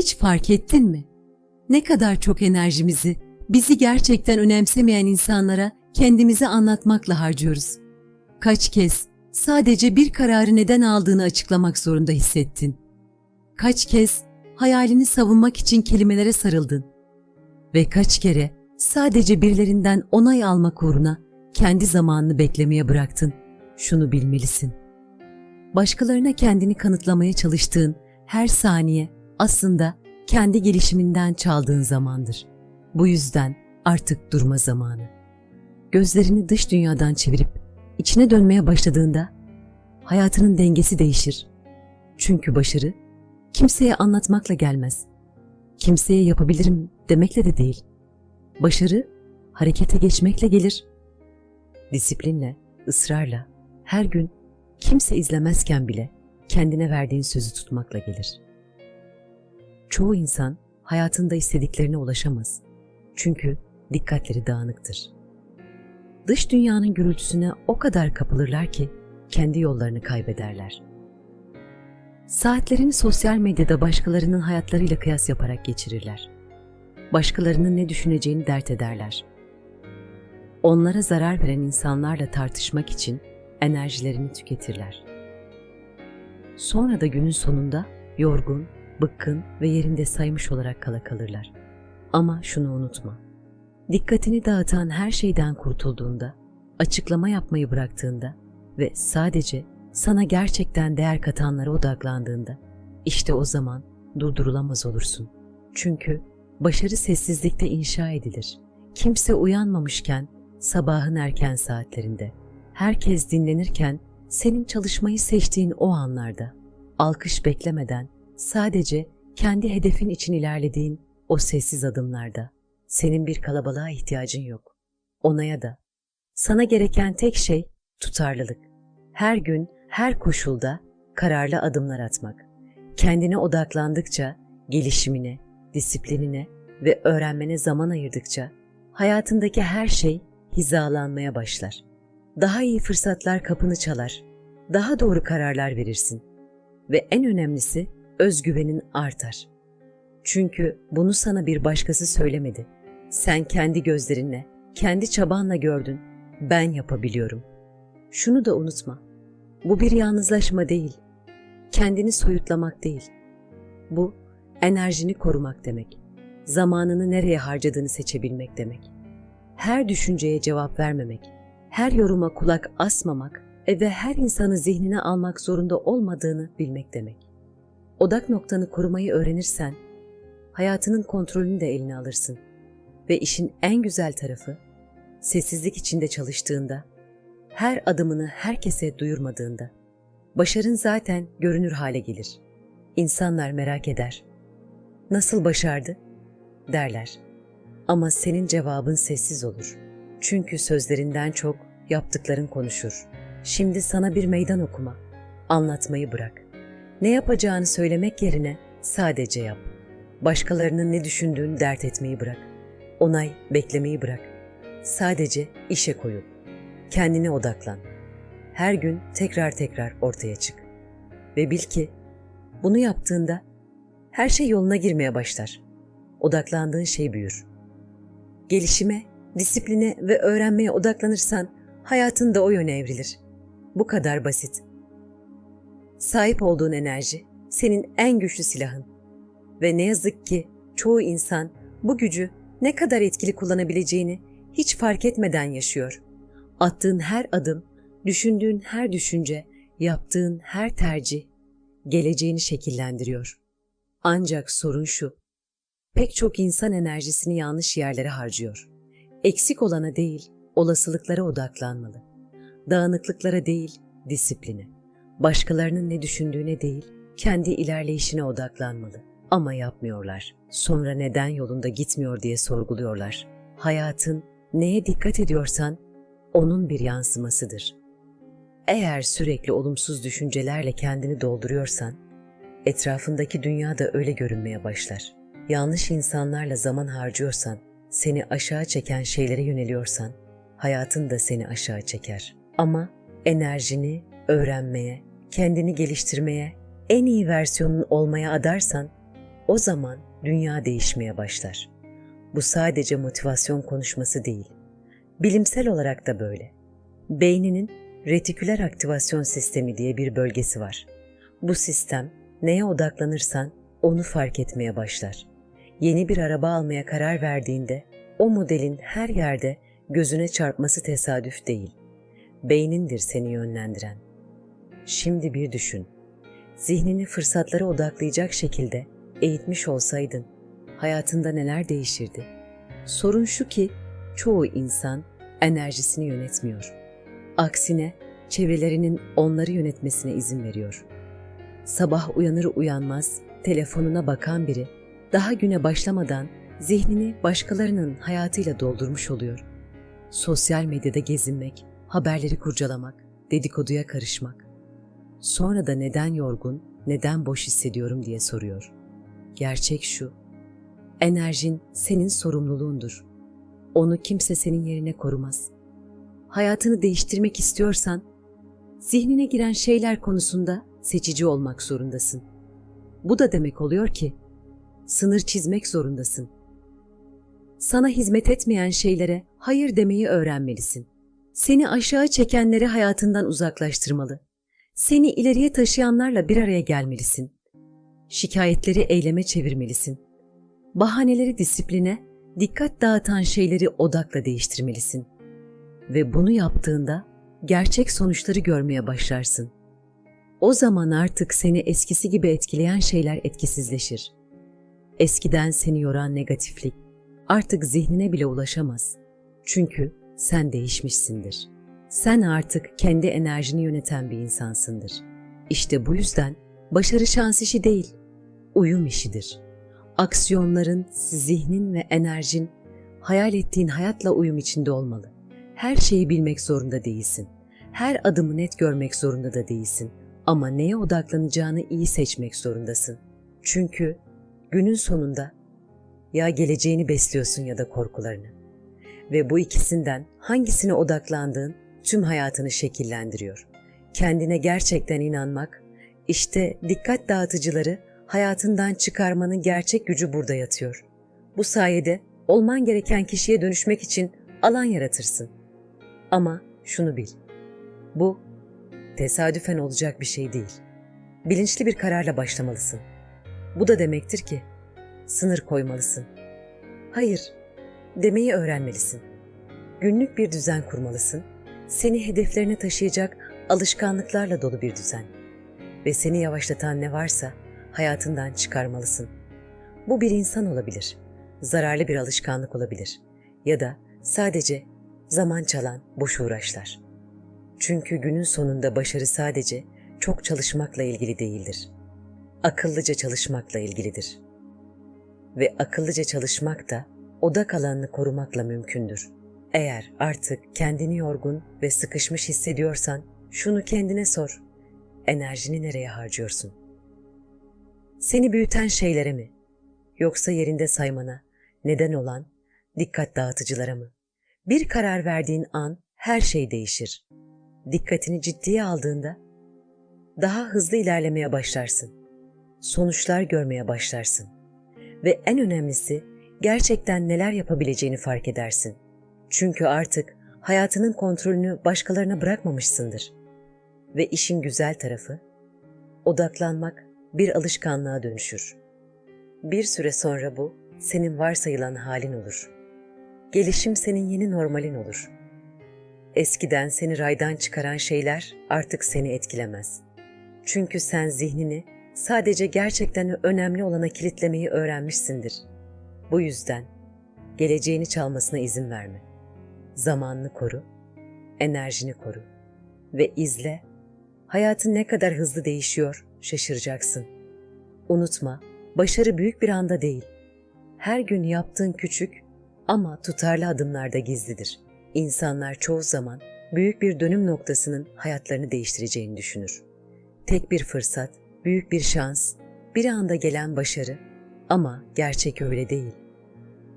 Hiç fark ettin mi? Ne kadar çok enerjimizi bizi gerçekten önemsemeyen insanlara kendimizi anlatmakla harcıyoruz. Kaç kez sadece bir kararı neden aldığını açıklamak zorunda hissettin. Kaç kez hayalini savunmak için kelimelere sarıldın. Ve kaç kere sadece birilerinden onay almak uğruna kendi zamanını beklemeye bıraktın. Şunu bilmelisin. Başkalarına kendini kanıtlamaya çalıştığın her saniye aslında kendi gelişiminden çaldığın zamandır. Bu yüzden artık durma zamanı. Gözlerini dış dünyadan çevirip içine dönmeye başladığında hayatının dengesi değişir. Çünkü başarı kimseye anlatmakla gelmez. Kimseye yapabilirim demekle de değil. Başarı harekete geçmekle gelir. Disiplinle, ısrarla, her gün kimse izlemezken bile kendine verdiğin sözü tutmakla gelir. Çoğu insan hayatında istediklerine ulaşamaz. Çünkü dikkatleri dağınıktır. Dış dünyanın gürültüsüne o kadar kapılırlar ki kendi yollarını kaybederler. Saatlerini sosyal medyada başkalarının hayatlarıyla kıyas yaparak geçirirler. Başkalarının ne düşüneceğini dert ederler. Onlara zarar veren insanlarla tartışmak için enerjilerini tüketirler. Sonra da günün sonunda yorgun, bıkkın ve yerinde saymış olarak kala kalırlar. Ama şunu unutma. Dikkatini dağıtan her şeyden kurtulduğunda, açıklama yapmayı bıraktığında ve sadece sana gerçekten değer katanlara odaklandığında, işte o zaman durdurulamaz olursun. Çünkü başarı sessizlikte inşa edilir. Kimse uyanmamışken sabahın erken saatlerinde, herkes dinlenirken senin çalışmayı seçtiğin o anlarda, alkış beklemeden sadece kendi hedefin için ilerlediğin o sessiz adımlarda senin bir kalabalığa ihtiyacın yok. Onaya da. Sana gereken tek şey tutarlılık. Her gün, her koşulda kararlı adımlar atmak. Kendine odaklandıkça gelişimine, disiplinine ve öğrenmene zaman ayırdıkça hayatındaki her şey hizalanmaya başlar. Daha iyi fırsatlar kapını çalar. Daha doğru kararlar verirsin. Ve en önemlisi özgüvenin artar. Çünkü bunu sana bir başkası söylemedi. Sen kendi gözlerinle, kendi çabanla gördün. Ben yapabiliyorum. Şunu da unutma. Bu bir yalnızlaşma değil. Kendini soyutlamak değil. Bu enerjini korumak demek. Zamanını nereye harcadığını seçebilmek demek. Her düşünceye cevap vermemek, her yoruma kulak asmamak ve her insanı zihnine almak zorunda olmadığını bilmek demek. Odak noktanı korumayı öğrenirsen, hayatının kontrolünü de eline alırsın. Ve işin en güzel tarafı, sessizlik içinde çalıştığında, her adımını herkese duyurmadığında, başarın zaten görünür hale gelir. İnsanlar merak eder. Nasıl başardı? derler. Ama senin cevabın sessiz olur. Çünkü sözlerinden çok yaptıkların konuşur. Şimdi sana bir meydan okuma. Anlatmayı bırak. Ne yapacağını söylemek yerine sadece yap. Başkalarının ne düşündüğünü dert etmeyi bırak. Onay beklemeyi bırak. Sadece işe koyul. Kendine odaklan. Her gün tekrar tekrar ortaya çık. Ve bil ki bunu yaptığında her şey yoluna girmeye başlar. Odaklandığın şey büyür. Gelişime, disipline ve öğrenmeye odaklanırsan hayatın da o yöne evrilir. Bu kadar basit. Sahip olduğun enerji senin en güçlü silahın. Ve ne yazık ki çoğu insan bu gücü ne kadar etkili kullanabileceğini hiç fark etmeden yaşıyor. Attığın her adım, düşündüğün her düşünce, yaptığın her tercih geleceğini şekillendiriyor. Ancak sorun şu. Pek çok insan enerjisini yanlış yerlere harcıyor. Eksik olana değil, olasılıklara odaklanmalı. Dağınıklıklara değil, disipline. Başkalarının ne düşündüğüne değil, kendi ilerleyişine odaklanmalı. Ama yapmıyorlar. Sonra neden yolunda gitmiyor diye sorguluyorlar. Hayatın neye dikkat ediyorsan onun bir yansımasıdır. Eğer sürekli olumsuz düşüncelerle kendini dolduruyorsan, etrafındaki dünya da öyle görünmeye başlar. Yanlış insanlarla zaman harcıyorsan, seni aşağı çeken şeylere yöneliyorsan, hayatın da seni aşağı çeker. Ama enerjini öğrenmeye, kendini geliştirmeye, en iyi versiyonun olmaya adarsan, o zaman dünya değişmeye başlar. Bu sadece motivasyon konuşması değil. Bilimsel olarak da böyle. Beyninin retiküler aktivasyon sistemi diye bir bölgesi var. Bu sistem neye odaklanırsan onu fark etmeye başlar. Yeni bir araba almaya karar verdiğinde o modelin her yerde gözüne çarpması tesadüf değil. Beynindir seni yönlendiren. Şimdi bir düşün. Zihnini fırsatlara odaklayacak şekilde eğitmiş olsaydın hayatında neler değişirdi? Sorun şu ki çoğu insan enerjisini yönetmiyor. Aksine çevrelerinin onları yönetmesine izin veriyor. Sabah uyanır uyanmaz telefonuna bakan biri daha güne başlamadan zihnini başkalarının hayatıyla doldurmuş oluyor. Sosyal medyada gezinmek, haberleri kurcalamak, dedikoduya karışmak. Sonra da neden yorgun, neden boş hissediyorum diye soruyor. Gerçek şu. Enerjin senin sorumluluğundur. Onu kimse senin yerine korumaz. Hayatını değiştirmek istiyorsan zihnine giren şeyler konusunda seçici olmak zorundasın. Bu da demek oluyor ki sınır çizmek zorundasın. Sana hizmet etmeyen şeylere hayır demeyi öğrenmelisin. Seni aşağı çekenleri hayatından uzaklaştırmalı. Seni ileriye taşıyanlarla bir araya gelmelisin. Şikayetleri eyleme çevirmelisin. Bahaneleri disipline, dikkat dağıtan şeyleri odakla değiştirmelisin. Ve bunu yaptığında gerçek sonuçları görmeye başlarsın. O zaman artık seni eskisi gibi etkileyen şeyler etkisizleşir. Eskiden seni yoran negatiflik artık zihnine bile ulaşamaz. Çünkü sen değişmişsindir. Sen artık kendi enerjini yöneten bir insansındır. İşte bu yüzden başarı şans işi değil, uyum işidir. Aksiyonların, zihnin ve enerjin hayal ettiğin hayatla uyum içinde olmalı. Her şeyi bilmek zorunda değilsin. Her adımı net görmek zorunda da değilsin. Ama neye odaklanacağını iyi seçmek zorundasın. Çünkü günün sonunda ya geleceğini besliyorsun ya da korkularını. Ve bu ikisinden hangisine odaklandığın tüm hayatını şekillendiriyor. Kendine gerçekten inanmak, işte dikkat dağıtıcıları hayatından çıkarmanın gerçek gücü burada yatıyor. Bu sayede olman gereken kişiye dönüşmek için alan yaratırsın. Ama şunu bil. Bu tesadüfen olacak bir şey değil. Bilinçli bir kararla başlamalısın. Bu da demektir ki sınır koymalısın. Hayır demeyi öğrenmelisin. Günlük bir düzen kurmalısın. Seni hedeflerine taşıyacak alışkanlıklarla dolu bir düzen. Ve seni yavaşlatan ne varsa hayatından çıkarmalısın. Bu bir insan olabilir, zararlı bir alışkanlık olabilir ya da sadece zaman çalan boş uğraşlar. Çünkü günün sonunda başarı sadece çok çalışmakla ilgili değildir. Akıllıca çalışmakla ilgilidir. Ve akıllıca çalışmak da odak alanını korumakla mümkündür. Eğer artık kendini yorgun ve sıkışmış hissediyorsan şunu kendine sor. Enerjini nereye harcıyorsun? Seni büyüten şeylere mi? Yoksa yerinde saymana neden olan dikkat dağıtıcılara mı? Bir karar verdiğin an her şey değişir. Dikkatini ciddiye aldığında daha hızlı ilerlemeye başlarsın. Sonuçlar görmeye başlarsın. Ve en önemlisi gerçekten neler yapabileceğini fark edersin. Çünkü artık hayatının kontrolünü başkalarına bırakmamışsındır. Ve işin güzel tarafı odaklanmak bir alışkanlığa dönüşür. Bir süre sonra bu senin varsayılan halin olur. Gelişim senin yeni normalin olur. Eskiden seni raydan çıkaran şeyler artık seni etkilemez. Çünkü sen zihnini sadece gerçekten önemli olana kilitlemeyi öğrenmişsindir. Bu yüzden geleceğini çalmasına izin verme. Zamanını koru, enerjini koru ve izle. Hayatın ne kadar hızlı değişiyor şaşıracaksın. Unutma, başarı büyük bir anda değil. Her gün yaptığın küçük ama tutarlı adımlarda gizlidir. İnsanlar çoğu zaman büyük bir dönüm noktasının hayatlarını değiştireceğini düşünür. Tek bir fırsat, büyük bir şans, bir anda gelen başarı ama gerçek öyle değil.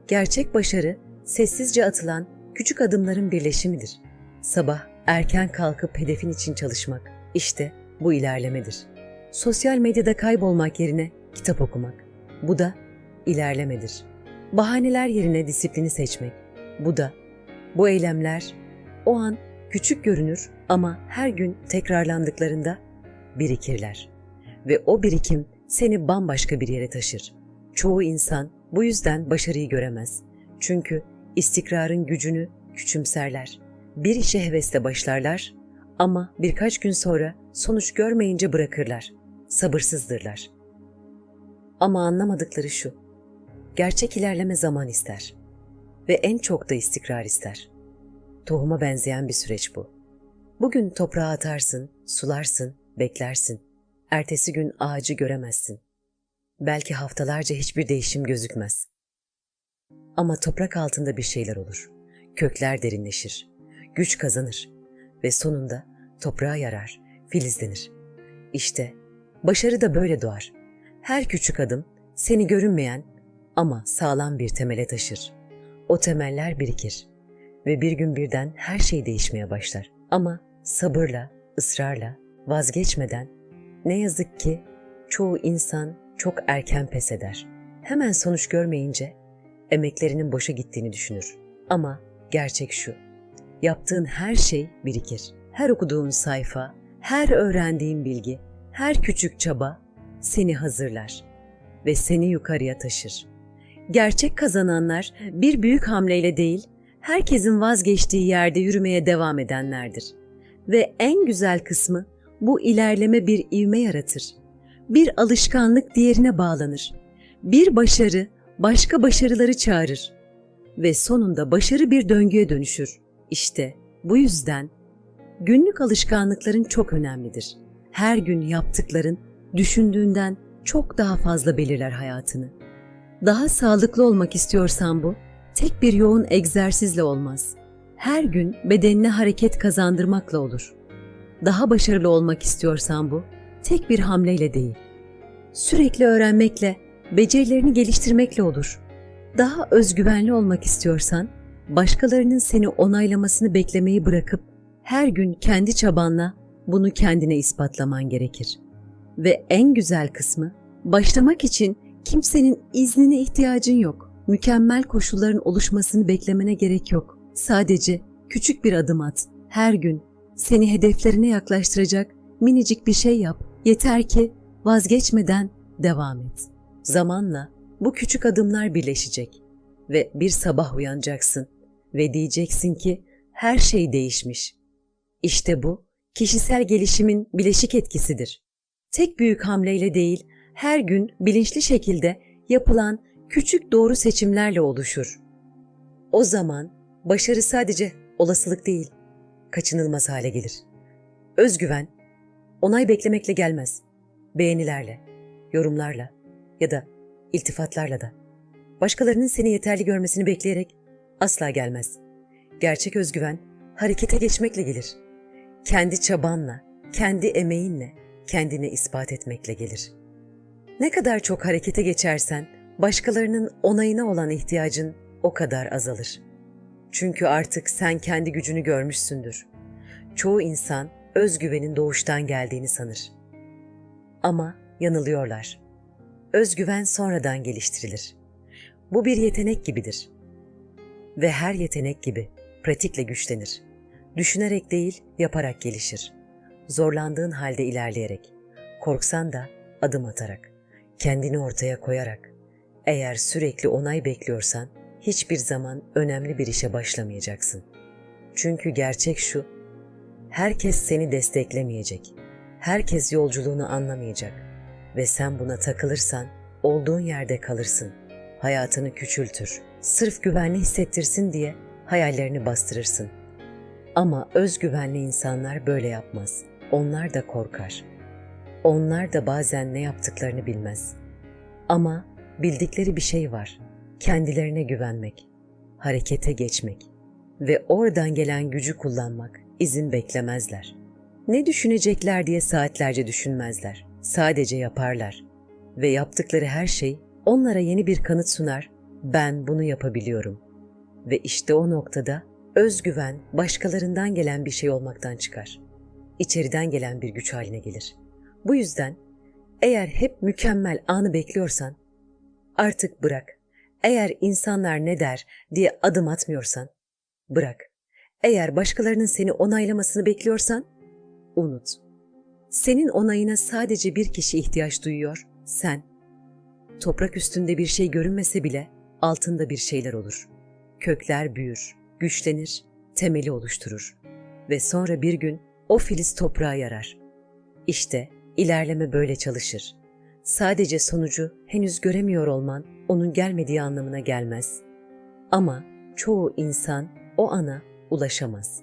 Gerçek başarı sessizce atılan küçük adımların birleşimidir. Sabah erken kalkıp hedefin için çalışmak işte bu ilerlemedir. Sosyal medyada kaybolmak yerine kitap okumak, Bu da ilerlemedir. Bahaneler yerine disiplini seçmek. Bu da bu eylemler o an küçük görünür ama her gün tekrarlandıklarında birikirler. Ve o birikim seni bambaşka bir yere taşır. Çoğu insan bu yüzden başarıyı göremez. Çünkü istikrarın gücünü küçümserler. Bir işe hevesle başlarlar ama birkaç gün sonra sonuç görmeyince bırakırlar. Sabırsızdırlar. Ama anlamadıkları şu. Gerçek ilerleme zaman ister ve en çok da istikrar ister. Tohuma benzeyen bir süreç bu. Bugün toprağa atarsın, sularsın, beklersin. Ertesi gün ağacı göremezsin. Belki haftalarca hiçbir değişim gözükmez. Ama toprak altında bir şeyler olur. Kökler derinleşir, güç kazanır ve sonunda toprağa yarar, filizlenir. İşte başarı da böyle doğar. Her küçük adım seni görünmeyen ama sağlam bir temele taşır. O temeller birikir ve bir gün birden her şey değişmeye başlar. Ama sabırla, ısrarla, vazgeçmeden ne yazık ki çoğu insan çok erken pes eder. Hemen sonuç görmeyince emeklerinin boşa gittiğini düşünür. Ama gerçek şu. Yaptığın her şey birikir. Her okuduğun sayfa, her öğrendiğin bilgi, her küçük çaba seni hazırlar ve seni yukarıya taşır. Gerçek kazananlar bir büyük hamleyle değil, herkesin vazgeçtiği yerde yürümeye devam edenlerdir. Ve en güzel kısmı bu ilerleme bir ivme yaratır. Bir alışkanlık diğerine bağlanır. Bir başarı başka başarıları çağırır ve sonunda başarı bir döngüye dönüşür. İşte bu yüzden günlük alışkanlıkların çok önemlidir. Her gün yaptıkların düşündüğünden çok daha fazla belirler hayatını. Daha sağlıklı olmak istiyorsan bu, tek bir yoğun egzersizle olmaz. Her gün bedenine hareket kazandırmakla olur. Daha başarılı olmak istiyorsan bu, tek bir hamleyle değil. Sürekli öğrenmekle, becerilerini geliştirmekle olur. Daha özgüvenli olmak istiyorsan, başkalarının seni onaylamasını beklemeyi bırakıp her gün kendi çabanla bunu kendine ispatlaman gerekir. Ve en güzel kısmı, başlamak için kimsenin iznine ihtiyacın yok. Mükemmel koşulların oluşmasını beklemene gerek yok. Sadece küçük bir adım at. Her gün seni hedeflerine yaklaştıracak minicik bir şey yap. Yeter ki vazgeçmeden devam et. Zamanla bu küçük adımlar birleşecek ve bir sabah uyanacaksın ve diyeceksin ki her şey değişmiş. İşte bu kişisel gelişimin bileşik etkisidir. Tek büyük hamleyle değil, her gün bilinçli şekilde yapılan küçük doğru seçimlerle oluşur. O zaman başarı sadece olasılık değil, kaçınılmaz hale gelir. Özgüven, onay beklemekle gelmez. Beğenilerle, yorumlarla ya da iltifatlarla da. Başkalarının seni yeterli görmesini bekleyerek asla gelmez. Gerçek özgüven harekete geçmekle gelir. Kendi çabanla, kendi emeğinle kendini ispat etmekle gelir. Ne kadar çok harekete geçersen başkalarının onayına olan ihtiyacın o kadar azalır. Çünkü artık sen kendi gücünü görmüşsündür. Çoğu insan özgüvenin doğuştan geldiğini sanır. Ama yanılıyorlar. Özgüven sonradan geliştirilir. Bu bir yetenek gibidir. Ve her yetenek gibi pratikle güçlenir. Düşünerek değil, yaparak gelişir. Zorlandığın halde ilerleyerek, korksan da adım atarak, kendini ortaya koyarak. Eğer sürekli onay bekliyorsan, hiçbir zaman önemli bir işe başlamayacaksın. Çünkü gerçek şu, herkes seni desteklemeyecek. Herkes yolculuğunu anlamayacak ve sen buna takılırsan olduğun yerde kalırsın. Hayatını küçültür. Sırf güvenli hissettirsin diye hayallerini bastırırsın. Ama özgüvenli insanlar böyle yapmaz. Onlar da korkar. Onlar da bazen ne yaptıklarını bilmez. Ama bildikleri bir şey var. Kendilerine güvenmek, harekete geçmek ve oradan gelen gücü kullanmak, izin beklemezler. Ne düşünecekler diye saatlerce düşünmezler. Sadece yaparlar ve yaptıkları her şey onlara yeni bir kanıt sunar. Ben bunu yapabiliyorum. Ve işte o noktada özgüven başkalarından gelen bir şey olmaktan çıkar. İçeriden gelen bir güç haline gelir. Bu yüzden eğer hep mükemmel anı bekliyorsan Artık bırak. Eğer insanlar ne der diye adım atmıyorsan, bırak. Eğer başkalarının seni onaylamasını bekliyorsan, unut. Senin onayına sadece bir kişi ihtiyaç duyuyor, sen. Toprak üstünde bir şey görünmese bile altında bir şeyler olur. Kökler büyür, güçlenir, temeli oluşturur. Ve sonra bir gün o filiz toprağa yarar. İşte ilerleme böyle çalışır. Sadece sonucu henüz göremiyor olman onun gelmediği anlamına gelmez. Ama çoğu insan o ana ulaşamaz.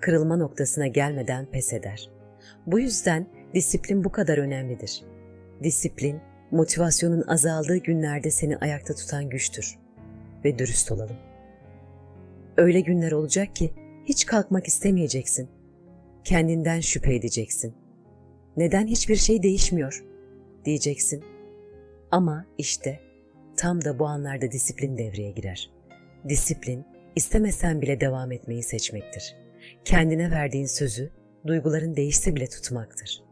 Kırılma noktasına gelmeden pes eder. Bu yüzden disiplin bu kadar önemlidir. Disiplin, motivasyonun azaldığı günlerde seni ayakta tutan güçtür. Ve dürüst olalım. Öyle günler olacak ki hiç kalkmak istemeyeceksin. Kendinden şüphe edeceksin. Neden hiçbir şey değişmiyor? diyeceksin. Ama işte tam da bu anlarda disiplin devreye girer. Disiplin istemesen bile devam etmeyi seçmektir. Kendine verdiğin sözü duyguların değişse bile tutmaktır.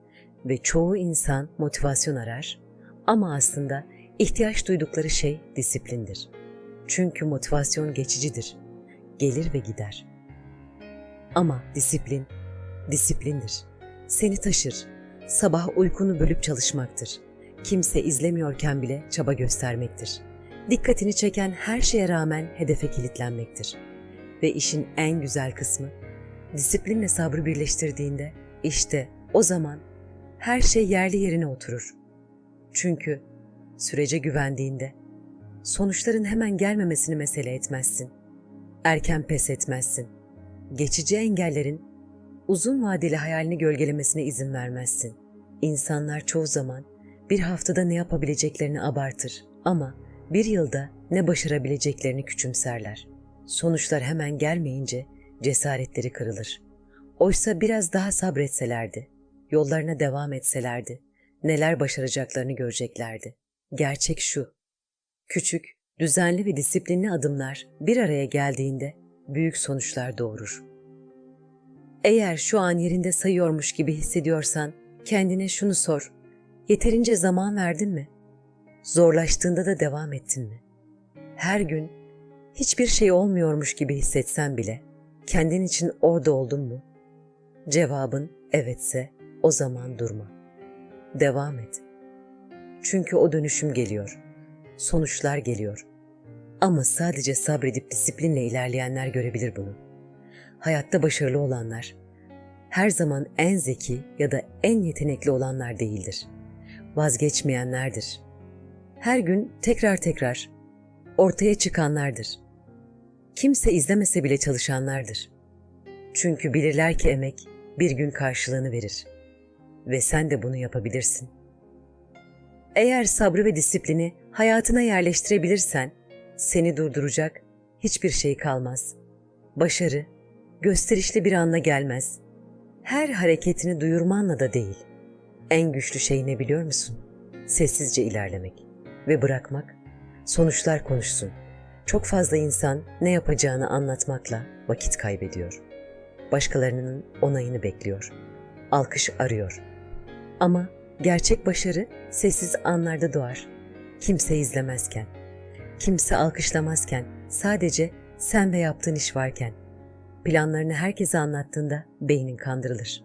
Ve çoğu insan motivasyon arar ama aslında ihtiyaç duydukları şey disiplindir. Çünkü motivasyon geçicidir. Gelir ve gider. Ama disiplin, disiplindir. Seni taşır. Sabah uykunu bölüp çalışmaktır. Kimse izlemiyorken bile çaba göstermektir. Dikkatini çeken her şeye rağmen hedefe kilitlenmektir. Ve işin en güzel kısmı, disiplinle sabrı birleştirdiğinde işte o zaman her şey yerli yerine oturur. Çünkü sürece güvendiğinde sonuçların hemen gelmemesini mesele etmezsin. Erken pes etmezsin. Geçici engellerin uzun vadeli hayalini gölgelemesine izin vermezsin. İnsanlar çoğu zaman bir haftada ne yapabileceklerini abartır ama bir yılda ne başarabileceklerini küçümserler. Sonuçlar hemen gelmeyince cesaretleri kırılır. Oysa biraz daha sabretselerdi, yollarına devam etselerdi, neler başaracaklarını göreceklerdi. Gerçek şu, küçük, düzenli ve disiplinli adımlar bir araya geldiğinde büyük sonuçlar doğurur. Eğer şu an yerinde sayıyormuş gibi hissediyorsan kendine şunu sor. Yeterince zaman verdin mi? Zorlaştığında da devam ettin mi? Her gün hiçbir şey olmuyormuş gibi hissetsen bile kendin için orada oldun mu? Cevabın evetse o zaman durma. Devam et. Çünkü o dönüşüm geliyor. Sonuçlar geliyor. Ama sadece sabredip disiplinle ilerleyenler görebilir bunu. Hayatta başarılı olanlar her zaman en zeki ya da en yetenekli olanlar değildir. Vazgeçmeyenlerdir. Her gün tekrar tekrar ortaya çıkanlardır. Kimse izlemese bile çalışanlardır. Çünkü bilirler ki emek bir gün karşılığını verir. Ve sen de bunu yapabilirsin. Eğer sabrı ve disiplini hayatına yerleştirebilirsen, seni durduracak hiçbir şey kalmaz. Başarı, gösterişli bir anla gelmez. Her hareketini duyurmanla da değil. En güçlü şey ne biliyor musun? Sessizce ilerlemek ve bırakmak, sonuçlar konuşsun. Çok fazla insan ne yapacağını anlatmakla vakit kaybediyor. Başkalarının onayını bekliyor. Alkış arıyor. Ama gerçek başarı sessiz anlarda doğar. Kimse izlemezken, kimse alkışlamazken, sadece sen ve yaptığın iş varken. Planlarını herkese anlattığında beynin kandırılır.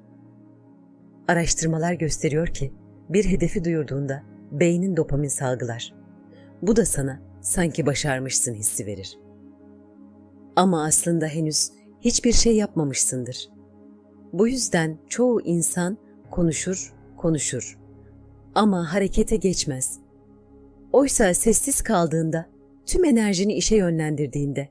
Araştırmalar gösteriyor ki bir hedefi duyurduğunda beynin dopamin salgılar. Bu da sana sanki başarmışsın hissi verir. Ama aslında henüz hiçbir şey yapmamışsındır. Bu yüzden çoğu insan konuşur, konuşur ama harekete geçmez. Oysa sessiz kaldığında, tüm enerjini işe yönlendirdiğinde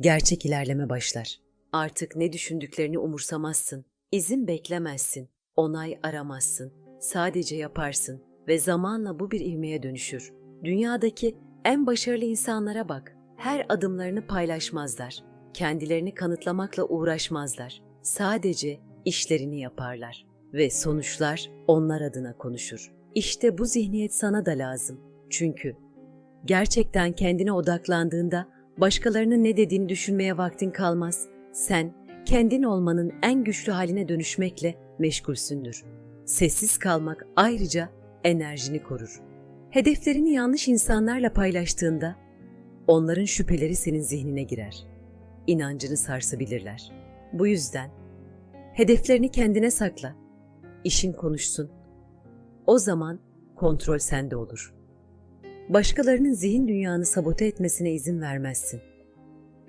gerçek ilerleme başlar. Artık ne düşündüklerini umursamazsın, izin beklemezsin, onay aramazsın, sadece yaparsın ve zamanla bu bir ivmeye dönüşür. Dünyadaki en başarılı insanlara bak. Her adımlarını paylaşmazlar. Kendilerini kanıtlamakla uğraşmazlar. Sadece işlerini yaparlar ve sonuçlar onlar adına konuşur. İşte bu zihniyet sana da lazım. Çünkü gerçekten kendine odaklandığında başkalarının ne dediğini düşünmeye vaktin kalmaz. Sen kendin olmanın en güçlü haline dönüşmekle meşgulsündür. Sessiz kalmak ayrıca enerjini korur. Hedeflerini yanlış insanlarla paylaştığında onların şüpheleri senin zihnine girer. İnancını sarsabilirler. Bu yüzden hedeflerini kendine sakla. İşin konuşsun. O zaman kontrol sende olur. Başkalarının zihin dünyanı sabote etmesine izin vermezsin.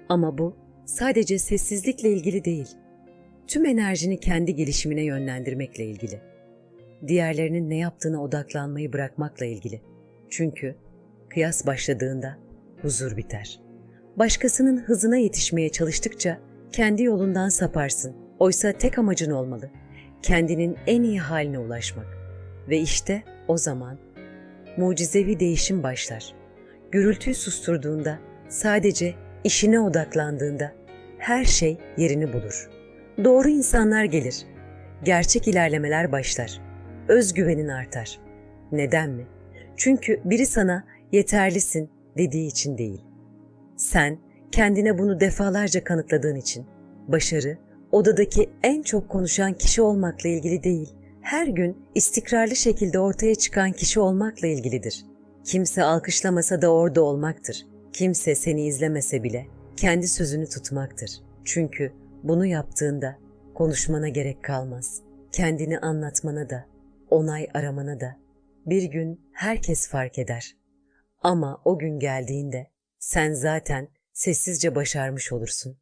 Ama bu sadece sessizlikle ilgili değil. Tüm enerjini kendi gelişimine yönlendirmekle ilgili. Diğerlerinin ne yaptığına odaklanmayı bırakmakla ilgili. Çünkü kıyas başladığında huzur biter. Başkasının hızına yetişmeye çalıştıkça kendi yolundan saparsın. Oysa tek amacın olmalı. Kendinin en iyi haline ulaşmak. Ve işte o zaman mucizevi değişim başlar. Gürültüyü susturduğunda, sadece işine odaklandığında her şey yerini bulur. Doğru insanlar gelir. Gerçek ilerlemeler başlar. Özgüvenin artar. Neden mi? Çünkü biri sana yeterlisin dediği için değil. Sen kendine bunu defalarca kanıtladığın için. Başarı odadaki en çok konuşan kişi olmakla ilgili değil, her gün istikrarlı şekilde ortaya çıkan kişi olmakla ilgilidir. Kimse alkışlamasa da orada olmaktır. Kimse seni izlemese bile kendi sözünü tutmaktır. Çünkü bunu yaptığında konuşmana gerek kalmaz. Kendini anlatmana da, onay aramana da bir gün herkes fark eder. Ama o gün geldiğinde sen zaten sessizce başarmış olursun.